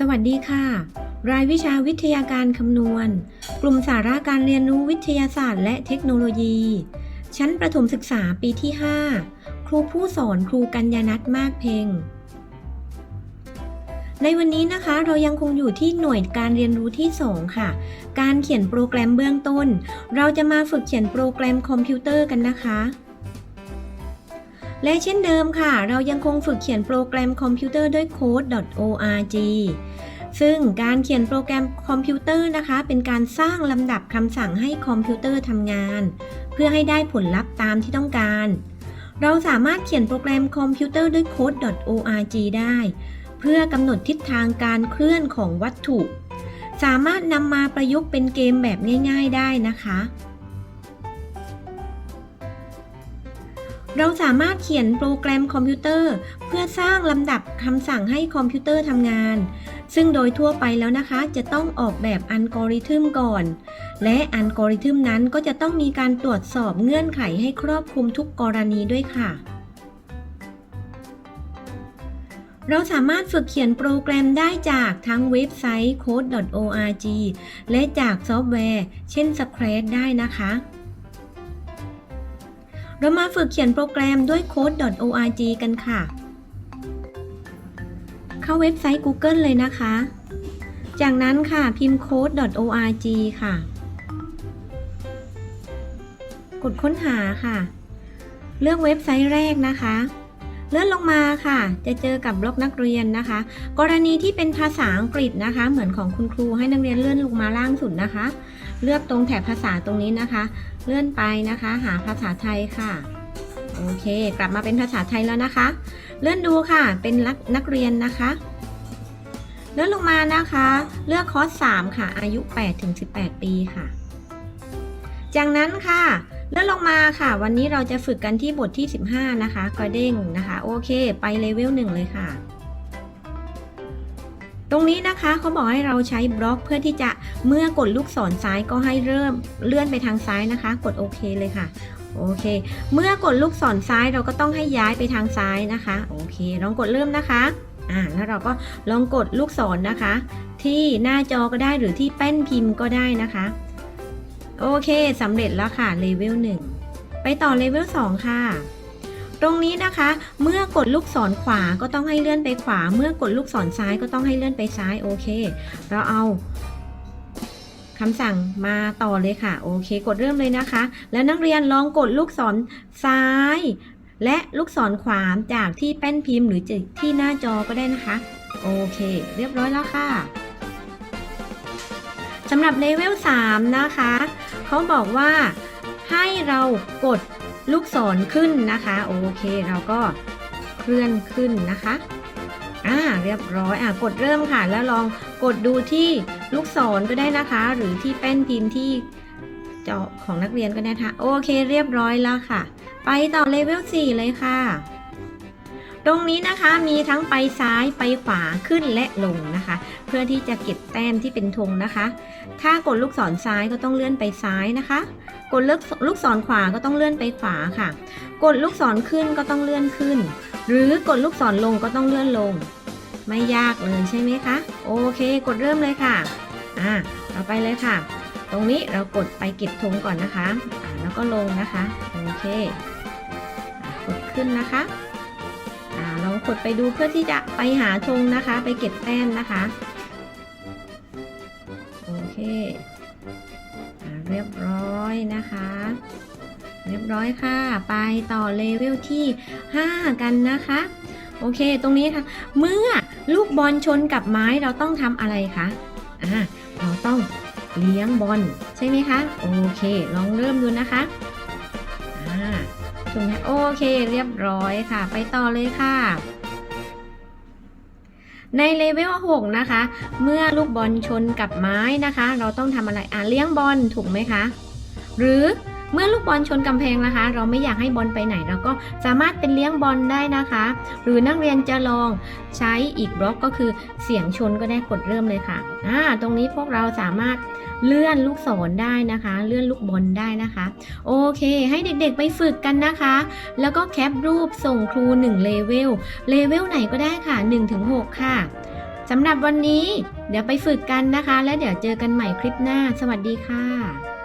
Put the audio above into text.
สวัสดีค่ะ รายวิชาวิทยาการคำนวณ กลุ่มสาระการเรียนรู้วิทยาศาสตร์และเทคโนโลยี ชั้นประถมศึกษาปีที่ 5 ครูผู้สอนครูกัญญานัทมากเพ็ง ในวันนี้นะคะเรายังคงอยู่ที่หน่วยการเรียนรู้ที่ 2 ค่ะ การเขียนโปรแกรมเบื้องต้น เราจะมาฝึกเขียนโปรแกรมคอมพิวเตอร์กันนะคะ และเช่นเดิมค่ะ เรายังคงฝึกเขียนโปรแกรมคอมพิวเตอร์ด้วย code.org ซึ่งการเขียนโปรแกรมคอมพิวเตอร์นะคะ เป็นการสร้างลำดับคำสั่งให้คอมพิวเตอร์ทำงาน เพื่อให้ได้ผลลัพธ์ตามที่ต้องการ เราสามารถเขียนโปรแกรมคอมพิวเตอร์ด้วย code.org ได้ เพื่อกำหนดทิศทางการเคลื่อนของวัตถุ สามารถนำมาประยุกต์เป็นเกมแบบง่าย ๆ ได้นะคะ เราสามารถเขียนโปรแกรมคอมพิวเตอร์ เพื่อสร้างลำดับคำสั่งให้คอมพิวเตอร์ทำงาน ซึ่งโดยทั่วไปแล้วนะคะ จะต้องออกแบบอัลกอริทึมก่อน และอัลกอริทึมนั้นก็จะต้องมีการตรวจสอบเงื่อนไขให้ครอบคลุมทุกกรณีด้วยค่ะเราสามารถฝึกเขียนโปรแกรมได้จากทั้งเว็บไซต์ code.org และจากซอฟต์แวร์ เช่น Scratch ได้นะคะ เรามาฝึกเขียนโปรแกรมด้วย code.org กันค่ะ เข้าเว็บไซต์ Google เลยนะคะ จากนั้นค่ะพิมพ์ code.org ค่ะ กดค้นหาค่ะ เลือกเว็บไซต์แรกนะคะเลื่อนลงมาค่ะ จะเจอกับบล็อกนักเรียนนะคะ กรณีที่เป็นภาษาอังกฤษนะคะ เหมือนของคุณครูให้นักเรียนเลื่อนลงมาล่างสุดนะคะ เลือกตรงแถบภาษาตรงนี้นะคะ เลื่อนไปนะคะ หาภาษาไทยค่ะ โอเค กลับมาเป็นภาษาไทยแล้วนะคะ เลื่อนดูค่ะ เป็นนักเรียนนะคะ เลื่อนลงมานะคะ เลือกคอร์ส3ค่ะ อายุ8-18 ปีค่ะ จากนั้นค่ะเลื่อนลงมาค่ะ วันนี้เราจะฝึกกันที่บทที่ 15 นะคะกระเด้งนะคะ โอเค ไปเลเวล1เลยค่ะ ตรงนี้นะคะเขาบอกให้เราใช้บล็อกเพื่อที่จะเมื่อกดลูกศรซ้ายก็ให้เริ่มเลื่อนไปทางซ้ายนะคะ กดโอเคเลยค่ะโอเค เมื่อกดลูกศรซ้ายเราก็ต้องให้ย้ายไปทางซ้ายนะคะโอเค ลองกดเริ่มนะคะอ่าแล้วเราก็ลองกดลูกศรนะคะ ที่หน้าจอก็ได้หรือที่แป้นพิมพ์ก็ได้นะคะโอเคสำเร็จแล้วค่ะเลเวล1ไปต่อเลเวล2ค่ะ ตรงนี้นะคะ เมื่อกดลูกศรขวาก็ต้องให้เลื่อนไปขวา เมื่อกดลูกศรซ้ายก็ต้องให้เลื่อนไปซ้ายโอเค เราเอาคำสั่งมาต่อเลยค่ะ โอเค กดเริ่มเลยนะคะ แล้วนักเรียนลองกดลูกศรซ้าย และลูกศรขวาจากที่แป้นพิมพ์หรือที่หน้าจอก็ได้นะคะ โอเค เรียบร้อยแล้วค่ะสำหรับเลเวล3นะคะ เขาบอกว่าให้เรากด ลูกศรขึ้นนะคะ โอเคเราก็เคลื่อนขึ้นนะคะอ่าเรียบร้อยอะกดเริ่มค่ะ แล้วลองกดดูที่ลูกศรก็ได้นะคะ หรือที่แป้นพิมพ์ที่จอของนักเรียนก็ได้ค่ะโอเค เรียบร้อยแล้วค่ะ ไปต่อเลเวล4เลยค่ะ ตรงนี้นะคะมีทั้งไปซ้ายไปขวาขึ้นและลงนะคะ เพื่อที่จะเก็บแต้มที่เป็นธงนะคะ ถ้ากดลูกศรซ้ายก็ต้องเลื่อนไปซ้ายนะคะ กดลูกศรขวาก็ต้องเลื่อนไปขวาค่ะ กดลูกศรขึ้นก็ต้องเลื่อนขึ้น หรือกดลูกศรลงก็ต้องเลื่อนลง ไม่ยากเลยใช่ไหมคะ โอเค กดเริ่มเลยค่ะ อ่าเราไปเลยค่ะ ตรงนี้เรากดไปเก็บธงก่อนนะคะ อ่าแล้วก็ลงนะคะ โอเคอกดขึ้นนะคะ อ่าลองกดไปดูเพื่อที่จะไปหาธงนะคะ ไปเก็บแต้มนะคะ โอเคอเรียบร้อยนะคะ เรียบร้อยค่ะ ไปต่อเลเวลที่ 5 กันนะคะ โอเค ตรงนี้ค่ะ เมื่อลูกบอลชนกับไม้เราต้องทำอะไรคะอ่าเราต้องเลี้ยงบอลใช่ไหมคะ โอเค ลองเริ่มดูนะคะ ถูกไหมโอเคเรียบร้อยค่ะ ไปต่อเลยค่ะ ในเลเวล6นะคะ เมื่อลูกบอลชนกับไม้นะคะ เราต้องทำอะไรอ่าเลี้ยงบอลถูกไหมคะ หรือ เมื่อลูกบอลชนกำแพงนะคะ เราไม่อยากให้บอลไปไหน เราก็สามารถเป็นเลี้ยงบอลได้นะคะ หรือนักเรียนจะลองใช้อีกบล็อกก็คือเสียงชนก็ได้กดเริ่มเลยค่ะอ่าตรงนี้พวกเราสามารถเลื่อนลูกศรได้นะคะ เลื่อนลูกบอลได้นะคะ โอเค ให้เด็กๆไปฝึกกันนะคะ แล้วก็แคปรูปส่งครู1เลเวลเลเวลไหนก็ได้ค่ะ1-6 ค่ะสำหรับวันนี้เดี๋ยวไปฝึกกันนะคะ แล้วเดี๋ยวเจอกันใหม่คลิปหน้า สวัสดีค่ะ